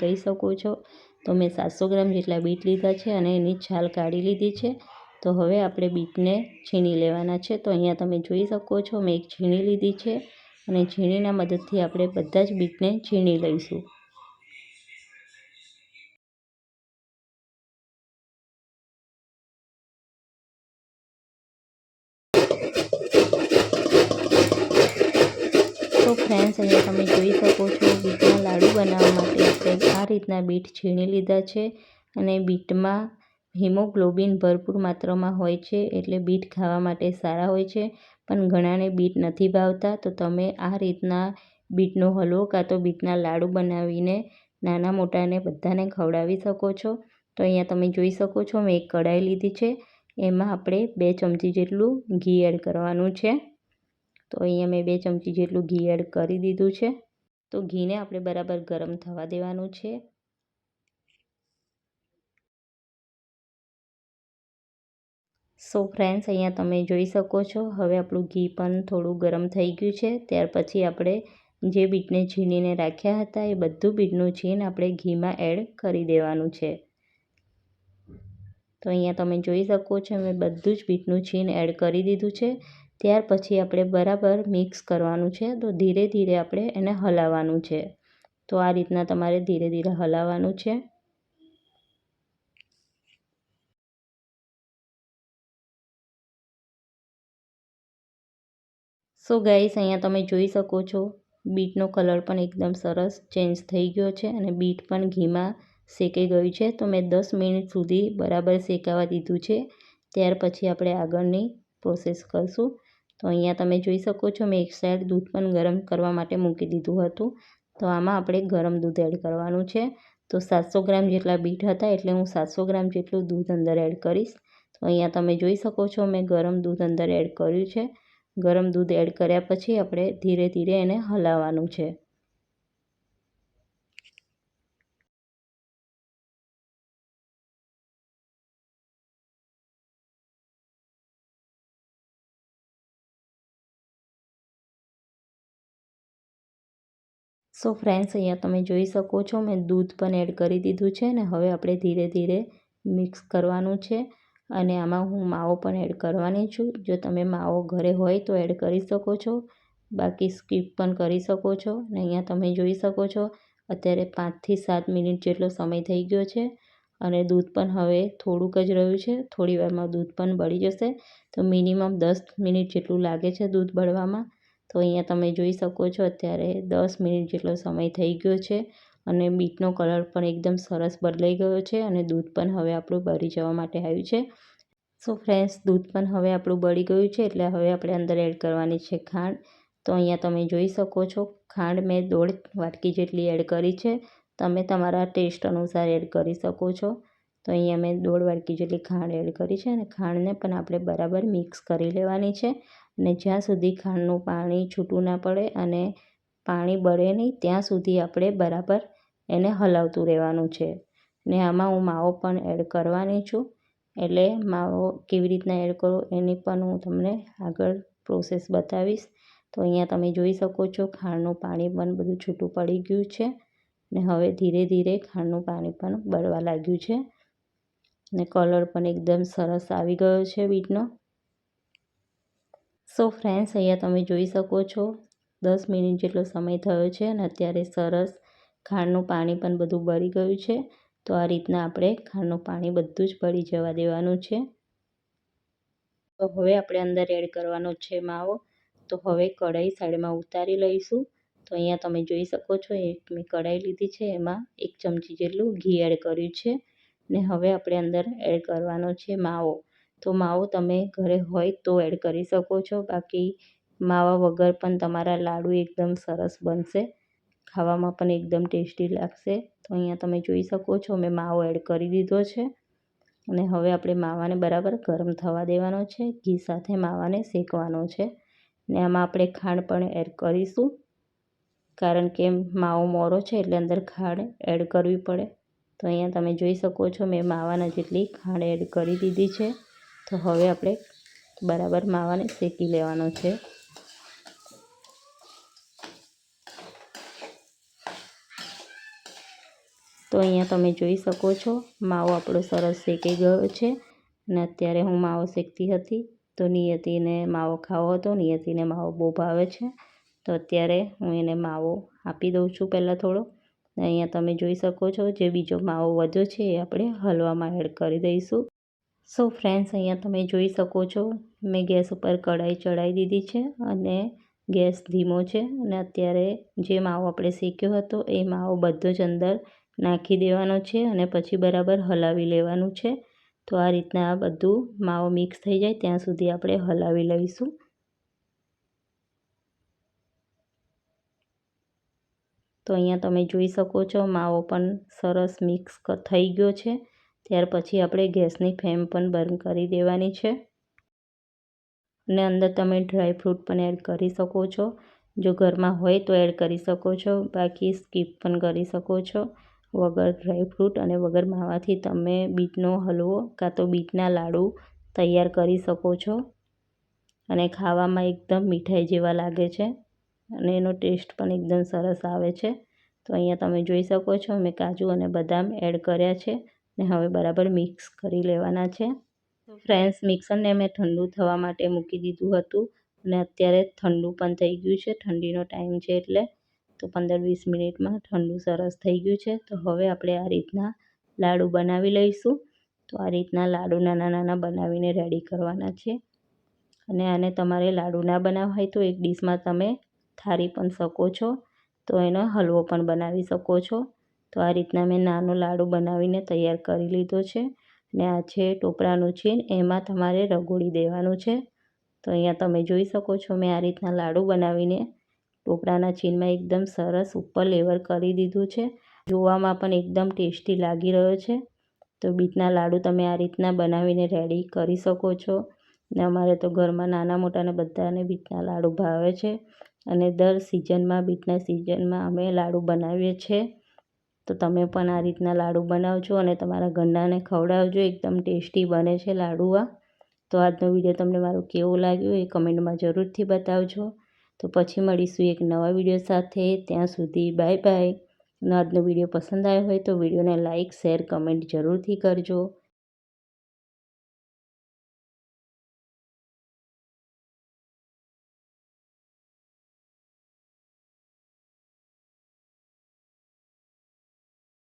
કહી શકો છો? તો મેં સાતસો ગ્રામ જેટલા બીટ લીધા છે અને એની છાલ કાઢી લીધી છે. તો હવે આપણે બીટને છીણી લેવાના છે. તો અહીંયા તમે જોઈ શકો છો, મેં એક છીણી લીધી છે અને છીણીના મદદથી આપણે બધા જ બીટને છીણી લઈશું. તો ફ્રેન્ડ્સ, અહીંયા તમે જોઈ શકો છો, બીટના લાડુ બનાવવા આ રીતના બીટ છીણી લીધા છે અને બીટમાં હિમોગ્લોબિન ભરપૂર માત્રામાં હોય છે એટલે બીટ ખાવા માટે સારા હોય છે. પણ ઘણાને બીટ નથી ભાવતા. તો તમે આ રીતના બીટનો હલવો કાં તો બીટના લાડુ બનાવીને નાના મોટાને બધાને ખવડાવી શકો છો. તો અહીંયા તમે જોઈ શકો છો મેં એક કઢાઈ લીધી છે. એમાં આપણે બે ચમચી જેટલું ઘી એડ કરવાનું છે. તો અહીંયા મેં બે ચમચી જેટલું ઘી એડ કરી દીધું છે. તો ઘીને આપણે બરાબર ગરમ થવા દેવાનું છે. સો ફ્રેન્ડ્સ અહીંયા તમે જોઈ શકો છો, હવે આપણું ઘી પણ થોડું ગરમ થઈ ગયું છે. ત્યાર પછી આપણે જે બીટને છીણીને રાખ્યા હતા એ બધું બીટનું છીણ આપણે ઘીમાં એડ કરી દેવાનું છે. તો અહીંયા તમે જોઈ શકો છો, મેં બધું જ બીટનું છીણ એડ કરી દીધું છે. ત્યાર પછી આપણે બરાબર મિક્સ કરવાનું છે, તો ધીરે ધીરે આપણે એને હલાવવાનું છે. તો આ રીતના તમારે ધીરે ધીરે હલાવવાનું છે. સો ગાઈસ, અહીંયા તમે જોઈ શકો છો, બીટનો કલર પણ એકદમ સરસ ચેન્જ થઈ ગયો છે અને બીટ પણ ઘીમાં શેકાઈ ગયું છે. તો મેં દસ મિનિટ સુધી બરાબર શેકાવા દીધું છે. ત્યાર પછી આપણે આગળની પ્રોસેસ કરશું. તો અહીંયા તમે જોઈ શકો છો મેં એક સાઈડ દૂધ પણ ગરમ કરવા માટે મૂકી દીધું હતું. તો આમાં આપણે ગરમ દૂધ એડ કરવાનું છે. તો સાતસો ગ્રામ જેટલા બીટ હતા એટલે હું સાતસો ગ્રામ જેટલું દૂધ અંદર એડ કરીશ. તો અહીંયા તમે જોઈ શકો છો મેં ગરમ દૂધ અંદર એડ કર્યું છે. ગરમ દૂધ એડ કર્યા પછી આપણે ધીરે ધીરે એને હલાવવાનું છે. સો ફ્રેન્ડ્સ અહીંયા તમે જોઈ શકો છો, મેં દૂધ પણ એડ કરી દીધું છે ને હવે આપણે ધીરે ધીરે મિક્સ કરવાનું છે અને આમાં હું માવો પણ એડ કરવાની છું. જો તમે માવો ઘરે હોય તો એડ કરી શકો છો, બાકી સ્કીપ પણ કરી શકો છો. ને અહીંયા તમે જોઈ શકો છો, અત્યારે પાંચથી સાત મિનિટ જેટલો સમય થઈ ગયો છે અને દૂધ પણ હવે થોડુંક જ રહ્યું છે. થોડી વારમાં દૂધ પણ બળી જશે. તો મિનિમમ દસ મિનિટ જેટલું લાગે છે દૂધ બળવામાં. તો અહીંયા તમે જોઈ શકો છો અત્યારે દસ મિનિટ જેટલો સમય થઈ ગયો છે અને બીટનો કલર પણ એકદમ સરસ બદલાઈ ગયો છે અને દૂધ પણ હવે આપણું બળી જવા માટે આવ્યું છે. સો ફ્રેન્ડ્સ, દૂધ પણ હવે આપણું બળી ગયું છે એટલે હવે આપણે અંદર એડ કરવાની છે ખાંડ. તો અહીંયા તમે જોઈ શકો છો ખાંડ મેં દોઢ વાટકી જેટલી એડ કરી છે. તમે તમારા ટેસ્ટ અનુસાર એડ કરી શકો છો. તો અહીંયા મેં દોઢ વાટકી જેટલી ખાંડ એડ કરી છે અને ખાંડને પણ આપણે બરાબર મિક્સ કરી લેવાની છે અને જ્યાં સુધી ખાંડનું પાણી છૂટું ના પડે અને પાણી બળે નહીં, ત્યાં સુધી આપણે બરાબર એને હલાવતું રહેવાનું છે. ને આમાં હું માવો પણ એડ કરવાની છું. એટલે માવો કેવી રીતના એડ કરો એની પણ હું તમને આગળ પ્રોસેસ બતાવીશ. તો અહીંયા તમે જોઈ શકો છો ખાંડનું પાણી પણ બધું છૂટું પડી ગયું છે. ને હવે ધીરે ધીરે ખાંડનું પાણી પણ બળવા લાગ્યું છે. ને કલર પણ એકદમ સરસ આવી ગયો છે બીટનો. સો ફ્રેન્ડ્સ અહીંયા તમે જોઈ શકો છો, દસ મિનિટ જેટલો સમય થયો છે અને અત્યારે સરસ ખાંડનું પાણી પણ બધું બળી ગયું છે. તો આ રીતના આપણે ખાંડનું પાણી બધું જ બળી જવા દેવાનું છે. તો હવે આપણે અંદર એડ કરવાનો છે માવો. તો હવે કઢાઈ સાઈડમાં ઉતારી લઈશું. તો અહીંયા તમે જોઈ શકો છો, એક મેં કઢાઈ લીધી છે, એમાં એક ચમચી જેટલું ઘી એડ કર્યું છે. ને હવે આપણે અંદર એડ કરવાનો છે માવો. તો માવો તમે ઘરે હોય તો એડ કરી શકો છો. બાકી માવા વગર પણ તમારા લાડુ એકદમ સરસ બનશે. ખાવામાં પણ એકદમ ટેસ્ટી લાગશે. તો અહીંયા તમે જોઈ શકો છો, મેં માવો એડ કરી દીધો છે. અને હવે આપણે માવાને બરાબર ગરમ થવા દેવાનો છે. ઘી સાથે માવાને શેકવાનો છે. ને આમાં આપણે ખાંડ પણ એડ કરીશું. કારણ કે માવો મોરો છે એટલે અંદર ખાંડ એડ કરવી પડે. તો અહીંયા તમે જોઈ શકો છો મેં માવાના જેટલી ખાંડ એડ કરી દીધી છે. તો હવે આપણે બરાબર માવાને શેકી લેવાનો છે. તો અહીંયા તમે જોઈ શકો છો માવો આપણો સરસ શેકી ગયો છે અને અત્યારે હું માવો શેકતી હતી તો નિયતિને માવો ખાવો હતો. નિયતિને માવો બહુ ભાવે છે. તો અત્યારે હું એને માવો આપી દઉં છું પહેલાં થોડો. અહીંયા તમે જોઈ શકો છો જે બીજો માવો વધ્યો છે એ આપણે હલવામાં એડ કરી દઈશું. સો ફ્રેન્ડ્સ અહીંયા તમે જોઈ શકો છો, મેં ગેસ ઉપર કઢાઈ ચડાવી દીધી છે અને ગેસ ધીમો છે અને અત્યારે જે માવો આપણે શેક્યો હતો એ માવો બધો જ અંદર નાખી દેવાનો છે અને પછી બરાબર હલાવી લેવાનું છે. તો આ રીતના બધું માવો મિક્સ થઈ જાય, ત્યાં સુધી આપણે હલાવી લઈશું. તો અહીંયા તમે જોઈ શકો છો, માવો પણ સરસ મિક્સ થઈ ગયો છે. ત્યાર પછી આપણે ગેસની ફ્લેમ પણ બંધ કરી દેવાની છે. અને અંદર તમે ડ્રાયફ્રૂટ પણ એડ કરી શકો છો. જો ઘરમાં હોય તો એડ કરી શકો છો, બાકી સ્કીપ પણ કરી શકો છો. વગર ડ્રાયફ્રૂટ અને વગર માવાથી તમે બીટનો હલવો કાં તો બીટના લાડુ તૈયાર કરી શકો છો. અને ખાવામાં એકદમ મીઠાઈ જેવા લાગે છે. અને એનો ટેસ્ટ પણ એકદમ સરસ આવે છે. તો અહીંયા તમે જોઈ શકો છો મેં કાજુ અને બદામ એડ કર્યા છે ને હવે બરાબર મિક્સ કરી લેવાના છે. ફ્રેન્ડ્સ મિક્સરને મેં ઠંડુ થવા માટે મૂકી દીધું હતું અને અત્યારે ઠંડુ પણ થઈ ગયું છે ઠંડીનો ટાઈમ છે એટલે. તો પંદર વીસ મિનિટમાં ઠંડુ સરસ થઈ ગયું છે. તો હવે આપણે આ રીતના લાડુ બનાવી લઈશું. તો આ રીતના લાડુ નાના નાના બનાવીને રેડી કરવાના છે. અને આને તમારે લાડુ ના બનાવવા હોય તો એક ડીશમાં તમે થારી પણ શકો છો. તો એનો હલવો પણ બનાવી શકો છો. તો આ રીતના મેં નાનો લાડુ બનાવીને તૈયાર કરી લીધો છે. ને આ છે ટોપરાનું છીણ. એમાં તમારે રગોળી દેવાનું છે. તો અહીંયા તમે જોઈ શકો છો મેં આ રીતના લાડુ બનાવીને ટોપરાના છીણમાં એકદમ સરસ ઉપર લેવર કરી દીધું છે. જોવામાં પણ એકદમ ટેસ્ટી લાગી રહ્યો છે. તો બીટના લાડુ તમે આ રીતના બનાવીને રેડી કરી શકો છો. ને અમારે તો ઘરમાં નાના મોટાને બધાને બીટના લાડુ ભાવે છે. અને દર સિઝનમાં બીટના સિઝનમાં અમે લાડુ બનાવીએ છીએ. તો તમે પણ આ રીતના લાડુ બનાવજો અને તમારા ઘરનાને ખવડાવજો. એકદમ ટેસ્ટી બને છે લાડુઆ. તો આજનો વીડિયો તમને મારો કેવો લાગ્યો એ કમેન્ટમાં જરૂરથી બતાવજો. તો પછી મળીશું એક નવા વીડિયો સાથે. ત્યાં સુધી બાય બાય. આજનો વીડિયો પસંદ આવ્યો હોય તો વિડીયોને લાઇક શેર, કમેન્ટ જરૂરથી કરજો.